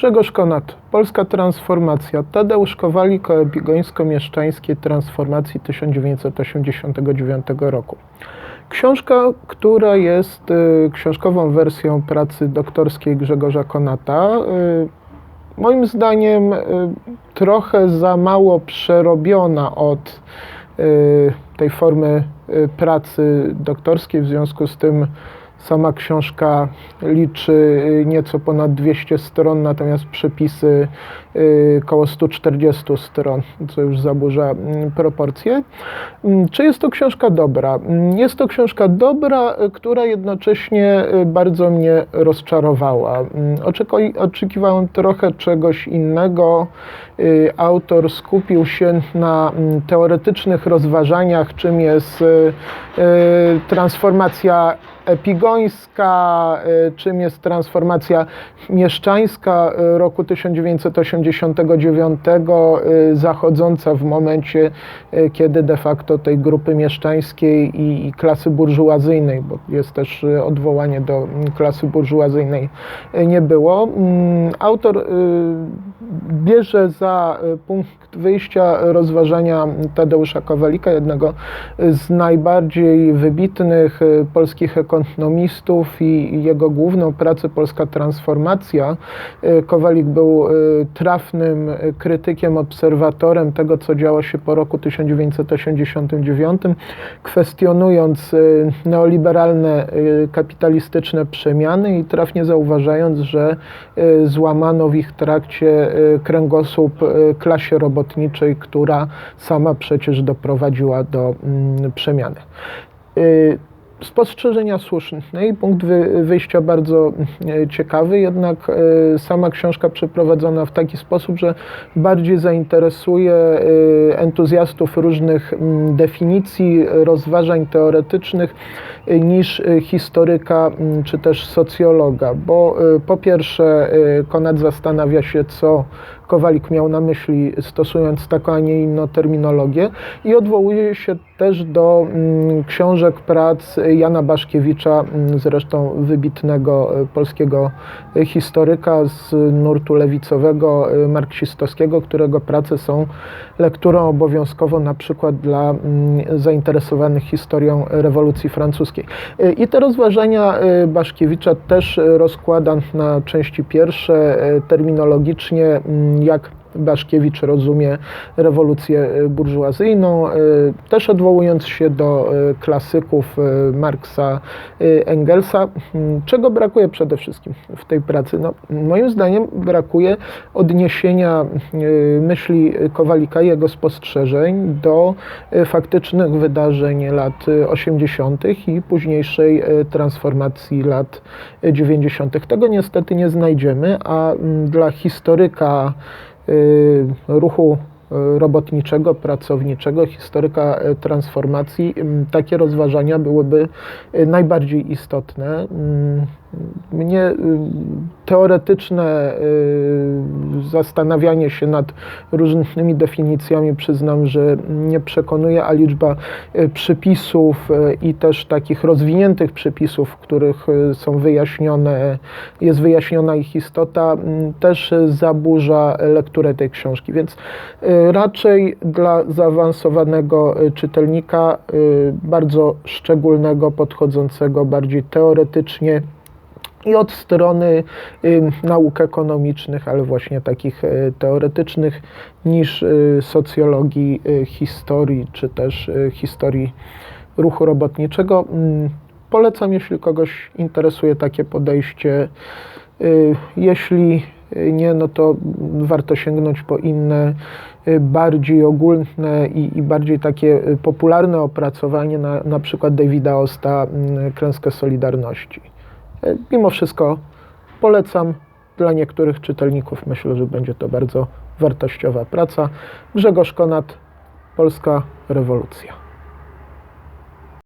Grzegorz Konat, Polska Transformacja, Tadeusz Kowalik o epigońsko-mieszczańskiej transformacji 1989 roku. Książka, która jest y, książkową wersją pracy doktorskiej Grzegorza Konata, y, moim zdaniem y, trochę za mało przerobiona od y, tej formy y, pracy doktorskiej, w związku z tym sama książka liczy y, nieco ponad 200 stron, natomiast przepisy y, około 140 stron, co już zaburza mm, proporcje. Mm, Czy jest to książka dobra? Mm, Jest to książka dobra, y, która jednocześnie y, bardzo mnie rozczarowała. Oczekiwałem trochę czegoś innego. Y, Autor skupił się na teoretycznych rozważaniach, czym jest y, y, transformacja epigońska, y, czym jest transformacja mieszczańska y, roku 1989, y, zachodząca w momencie, kiedy de facto tej grupy mieszczańskiej i, i klasy burżuazyjnej, bo jest też odwołanie do mm, klasy burżuazyjnej, nie było. Mm, Autor bierze za y, punkt wyjścia rozważania Tadeusza Kowalika, jednego z najbardziej wybitnych y, polskich ekonomistów i jego główną pracę Polska Transformacja. Y, Kowalik był trafnym krytykiem, obserwatorem tego, co działo się po roku 1989, kwestionując neoliberalne kapitalistyczne przemiany i trafnie zauważając, że złamano w ich trakcie kręgosłup y, klasie robotniczej, która sama przecież doprowadziła do mm, przemiany. Spostrzeżenia słuszne i punkt wy, wyjścia bardzo e, ciekawy, jednak e, sama książka przeprowadzona w taki sposób, że bardziej zainteresuje e, entuzjastów różnych definicji, rozważań teoretycznych niż historyka czy też socjologa, bo po pierwsze Konrad zastanawia się, co Kowalik miał na myśli, stosując taką, a nie inną terminologię i odwołuje się też do mm, książek prac Jana Baszkiewicza, mm, zresztą wybitnego e, polskiego historyka z nurtu lewicowego, e, marksistowskiego, którego prace są lekturą obowiązkową na przykład dla mm, zainteresowanych historią rewolucji francuskiej. E, I te rozważania Baszkiewicza też e, rozkłada na części pierwsze terminologicznie, як Baszkiewicz rozumie rewolucję e, burżuazyjną, e, też odwołując się do e, klasyków Marksa, Engelsa. Czego brakuje przede wszystkim w tej pracy? No, moim zdaniem brakuje odniesienia myśli Kowalika i jego spostrzeżeń do faktycznych wydarzeń lat e, 80. i późniejszej transformacji lat e, 90. Tego niestety nie znajdziemy, a dla historyka ruchu y, robotniczego, pracowniczego, historyka y, transformacji, ym, takie rozważania byłyby y, najbardziej istotne. Mnie y, teoretyczne y, zastanawianie się nad różnymi definicjami przyznam, że nie przekonuje, a liczba y, przypisów i też takich rozwiniętych przypisów, w których są wyjaśnione, jest wyjaśniona ich istota, też zaburza lekturę tej książki. Więc raczej dla zaawansowanego czytelnika, bardzo szczególnego, podchodzącego bardziej teoretycznie i od strony y, nauk ekonomicznych, ale właśnie takich y, teoretycznych, niż y, socjologii, y, historii, czy też y, historii ruchu robotniczego. Mm, Polecam, jeśli kogoś interesuje takie podejście. Y, Jeśli y, nie, no to warto sięgnąć po inne, y, bardziej ogólne i, i bardziej takie y, popularne opracowanie, na, na przykład Davida Osta, mm, Klęskę Solidarności. Mimo wszystko polecam dla niektórych czytelników. Myślę, że będzie to bardzo wartościowa praca. Grzegorz Konat, Polska rewolucja.